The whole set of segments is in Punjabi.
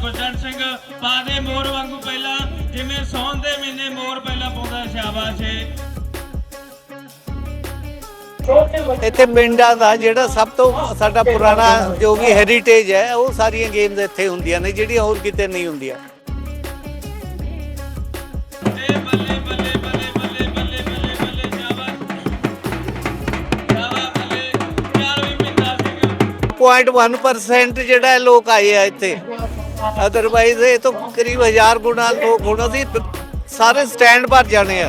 ਗੁਰਜੰਟ ਸਿੰਘ ਪਾਦੇ ਮੋਰ ਵਾਂਗੂ ਪਹਿਲਾਂ ਜਿਵੇਂ ਸੌਣ ਦੇ ਮਹੀਨੇ ਮੋਰ ਪਹਿਲਾਂ ਪਾਉਂਦਾ ਸ਼ਾਬਾਸ਼ ਏ। ਇੱਥੇ ਪਿੰਡਾਂ ਦਾ ਜਿਹੜਾ ਸਭ ਤੋਂ ਸਾਡਾ ਪੁਰਾਣਾ ਜੋ ਵੀ ਹੈਰੀਟੇਜ ਹੈ ਉਹ ਸਾਰੀਆਂ ਗੇਮਸ ਇੱਥੇ ਹੁੰਦੀਆਂ ਨੇ ਜਿਹੜੀਆਂ ਹੋਰ ਕਿਤੇ ਨਹੀਂ ਹੁੰਦੀਆਂ। ਏ ਬੱਲੇ ਬੱਲੇ ਬੱਲੇ ਬੱਲੇ ਬੱਲੇ ਬੱਲੇ ਬੱਲੇ ਸ਼ਾਬਾਸ਼। ਸ਼ਾਬਾਸ਼ ਬੱਲੇ। ਯਾਰ ਵੀ ਮਿੰਦਾ ਸਿੰਘ 0.1% ਜਿਹੜਾ ਲੋਕ ਆਏ ਆ ਇੱਥੇ। ਅਦਰਵਾਈਜ਼ ਇਹ ਤਾਂ ਕਰੀਬ 1000 ਗੁਣਾ ਲੋਕ ਹੋਣਾ ਸੀ ਸਾਰੇ ਸਟੈਂਡ ਭਰ ਜਾਣੇ ਆ।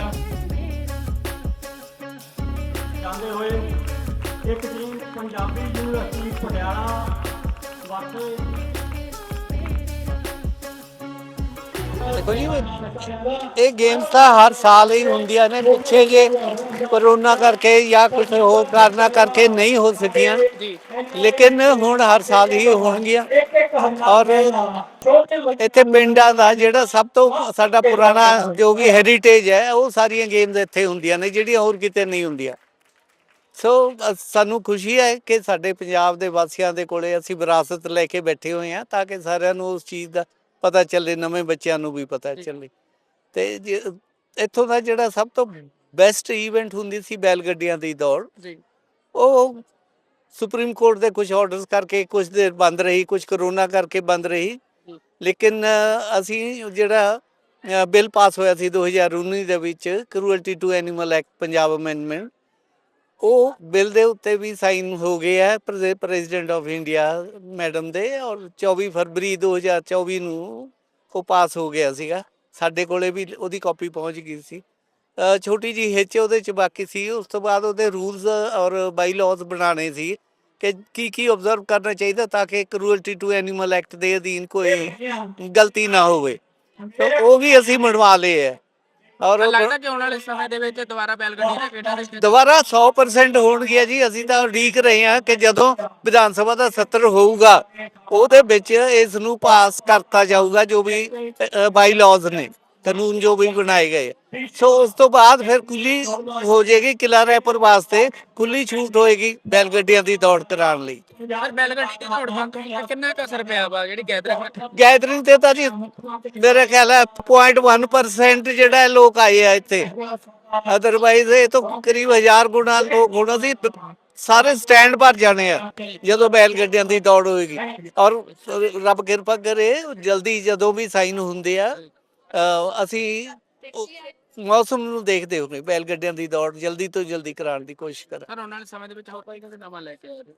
ਜਾਂਦੇ ਹੋਏ ਇੱਕ ਟੀਮ ਪੰਜਾਬੀ ਯੂਨੀਵਰਸਿਟੀ ਪਟਿਆਲਾ ਵਾਸਤੇ ਦੇਖੋ ਜੀ ਇਹ ਗੇਮਸ ਤਾਂ ਹਰ ਸਾਲ ਹੀ ਹੁੰਦੀਆਂ ਨੇ ਪਿੱਛੇ ਜੇ ਕਰੋਨਾ ਕਰਕੇ ਜਾਂ ਕੁਝ ਹੋਰ ਕਾਰਨਾਂ ਕਰਕੇ ਨਹੀਂ ਹੋ ਸਕੀਆਂ। ਲੇਕਿਨ ਹੁਣ ਹਰ ਸਾਲ ਹੀ ਹੋਣਗੀਆਂ। ਔਰ ਇੱਥੇ ਪਿੰਡਾਂ ਦਾ ਜਿਹੜਾ ਸਭ ਤੋਂ ਸਾਡਾ ਪੁਰਾਣਾ ਜੋ ਵੀ ਹੈਰੀਟੇਜ ਹੈ ਉਹ ਸਾਰੀਆਂ ਗੇਮਸ ਇੱਥੇ ਹੁੰਦੀਆਂ ਨੇ ਜਿਹੜੀਆਂ ਹੋਰ ਕਿਤੇ ਨਹੀਂ ਹੁੰਦੀਆਂ। ਸੋ ਸਾਨੂੰ ਖੁਸ਼ੀ ਹੈ ਕਿ ਸਾਡੇ ਪੰਜਾਬ ਦੇ ਵਾਸੀਆਂ ਦੇ ਕੋਲੇ ਅਸੀਂ ਵਿਰਾਸਤ ਲੈ ਕੇ ਬੈਠੇ ਹੋਏ ਹਾਂ ਤਾਂ ਕਿ ਸਾਰਿਆਂ ਨੂੰ ਉਸ ਚੀਜ਼ ਦਾ ਪਤਾ ਚੱਲੇ ਨਵੇਂ ਬੱਚਿਆਂ ਨੂੰ ਵੀ ਪਤਾ ਚੱਲੇ। ਤੇ ਇੱਥੋਂ ਦਾ ਜਿਹੜਾ ਸਭ ਤੋਂ ਬੈਸਟ ਇਵੈਂਟ ਹੁੰਦੀ ਸੀ ਬੈਲ ਗੱਡੀਆਂ ਦੀ ਦੌੜ ਜੀ। ਉਹ ਸੁਪਰੀਮ ਕੋਰਟ ਦੇ ਕੁਝ ਆਰਡਰਸ ਕਰਕੇ ਕੁਝ ਦੇਰ ਬੰਦ ਰਹੀ ਕੁਝ ਕਰੋਨਾ ਕਰਕੇ ਬੰਦ ਰਹੀ। ਲੇਕਿਨ ਅਸੀਂ ਜਿਹੜਾ ਬਿੱਲ ਪਾਸ ਹੋਇਆ ਸੀ 2019 ਦੇ ਵਿੱਚ cruelty to animal act Punjab amendment ਉਹ ਬਿੱਲ ਦੇ ਉੱਤੇ ਵੀ ਸਾਈਨ ਹੋ ਗਏ ਹੈ ਪ੍ਰੈਜ਼ੀਡੈਂਟ ਆਫ ਇੰਡੀਆ ਮੈਡਮ ਦੇ ਔਰ 24 ਫਰਵਰੀ 2024 ਨੂੰ ਉਹ ਪਾਸ ਹੋ ਗਿਆ ਸੀਗਾ। ਸਾਡੇ ਕੋਲੇ ਵੀ ਉਹਦੀ ਕਾਪੀ ਪਹੁੰਚ ਗਈ ਸੀ। ਛੋਟੀ ਜੀ ਹਿੱਚ ਉਹਦੇ ਚ ਬਾਕੀ ਸੀ। ਉਸ ਤੋਂ ਬਾਅਦ ਉਹਦੇ ਰੂਲਸ ਔਰ ਬਾਈ ਲਾਜ਼ ਬਣਾਉਣੇ ਸੀ ਕਿ ਕੀ ਕੀ ਆਬਜ਼ਰਵ ਕਰਨਾ ਚਾਹੀਦਾ ਤਾਂ ਕਿ ਕਰੂਅਲਟੀ ਟੂ ਐਨੀਮਲ ਐਕਟ ਦੇ ਅਧੀਨ ਕੋਈ ਗਲਤੀ ਨਾ ਹੋਵੇ। ਤਾਂ ਉਹ ਵੀ ਅਸੀਂ ਬਣਵਾ ਲਏ ਹੈ। ਔਰ ਲੱਗਦਾ ਕਿ ਆਉਣ ਵਾਲੇ ਸਮੇਂ ਦੇ ਵਿੱਚ ਦੁਬਾਰਾ ਬੈਲ ਗੱਡੀ ਦੇ ਦੇ ਵਿੱਚ ਦੁਬਾਰਾ 100% ਹੋਣਗੇ ਜੀ। ਅਸੀਂ ਤਾਂ ਉਡੀਕ ਰਹੇ ਹਾਂ ਕਿ ਜਦੋਂ ਵਿਧਾਨ ਸਭਾ ਦਾ ਸੱਤਰ ਹੋਊਗਾ ਉਹਦੇ ਵਿੱਚ ਇਸ ਨੂੰ ਪਾਸ ਕਰਤਾ ਜਾਊਗਾ ਜੋ ਵੀ ਬਾਈ ਲਾਜ਼ ਨੇ। ਕਾਨੂੰਨ ਜੋ ਵੀ ਬਣਾਏ ਗਏ। ਸੋ ਉਸ ਤੋਂ ਬਾਅਦ ਫਿਰ ਖੁੱਲੀ ਹੋ ਜਾਏਗੀ ਕਿਲਾ ਰਾਏਪੁਰ ਵਾਸਤੇ। ਖੁੱਲੀ ਛੂਟ ਹੋਏਗੀ ਬੈਲ ਗੱਡੀਆਂ ਦੀ ਦੌੜ ਕਰਾਉਣ ਲਈ। ਯਾਰ ਬੈਲ ਗੱਡੀ ਦੀ ਦੌੜ ਬੰਦ ਕਿੰਨਾ ਕੁ ਅਸਰ ਪਿਆ ਵਾ ਜਿਹੜੀ ਗੈਦਰਿੰਗ ਗੈਦਰਿੰਗ ਤੇ ਤਾਂ ਜੀ ਮੇਰੇ ਖਿਆਲ ਹੈ 0.1% ਜਿਹੜਾ ਲੋਕ ਆਏ ਆ ਇੱਥੇ। ਅਦਰਵਾਈਜ਼ ਇਹ ਤਾਂ ਕਰੀਬ 1000 ਗੁਣਾ ਲੋਕ ਹੋਣਾ ਸੀ ਸਾਰੇ ਸਟੈਂਡ ਭਰ ਜਾਣੇ ਆ ਜਦੋਂ ਬੈਲ ਗੱਡੀਆਂ ਦੀ ਦੌੜ ਹੋਏਗੀ। ਔਰ ਰੱਬ ਕਿਰਪਾ ਕਰੇ ਜਲਦੀ ਜਦੋਂ ਵੀ ਸਾਈਨ ਹੁੰਦੇ ਆ ਅ, ਅਸੀਂ ਉਹ ਮੌਸਮ ਨੂੰ ਦੇਖਦੇ ਹੋਗੇ ਬੈਲ ਗੱਡੀਆਂ ਦੀ ਦੌੜ ਜਲਦੀ ਤੋਂ ਜਲਦੀ ਕਰਾਉਣ ਦੀ ਕੋਸ਼ਿਸ਼ ਕਰਾਂ ਸਰ ਆਉਣ ਵਾਲੇ ਸਮੇਂ ਦੇ ਵਿੱਚ ਹੋਰ ਕੋਈ ਕਿਸੇ ਨਵਾਂ ਲੈ ਕੇ ਆ ਰਹੇ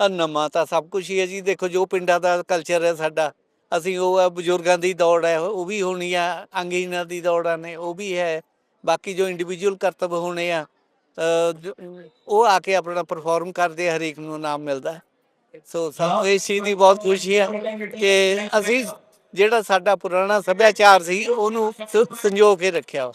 ਆ ਨਵਾਂ ਤਾਂ ਸਭ ਕੁਝ ਹੀ ਹੈ ਜੀ। ਦੇਖੋ ਜੋ ਪਿੰਡਾਂ ਦਾ ਕਲਚਰ ਹੈ ਸਾਡਾ ਅਸੀਂ ਉਹ ਆ ਬਜ਼ੁਰਗਾਂ ਦੀ ਦੌੜ ਹੈ ਉਹ ਵੀ ਹੋਣੀ ਆ ਅੰਗਹੀਣਾਂ ਦੀ ਦੌੜਾਂ ਨੇ ਉਹ ਵੀ ਹੈ। ਬਾਕੀ ਜੋ ਇੰਡੀਵਿਜੂਅਲ ਕਰਤੱਵ ਹੋਣੇ ਆ ਜੋ- ਉਹ ਆ ਕੇ ਆਪਣਾ ਪਰਫਾਰਮ ਕਰਦੇ ਆ, ਹਰੇਕ ਨੂੰ ਨਾਮ ਮਿਲਦਾ। ਹੈ। ਸੋ ਸਾਨੂੰ ਇਸ ਚੀਜ਼ ਦੀ ਬਹੁਤ ਖੁਸ਼ੀ ਹੈ ਕਿ ਅਸੀਂ ਜਿਹੜਾ ਸਾਡਾ ਪੁਰਾਣਾ ਸੱਭਿਆਚਾਰ ਸੀ ਉਹਨੂੰ ਸ- ਸੰਜੋ ਕੇ ਰੱਖਿਆ।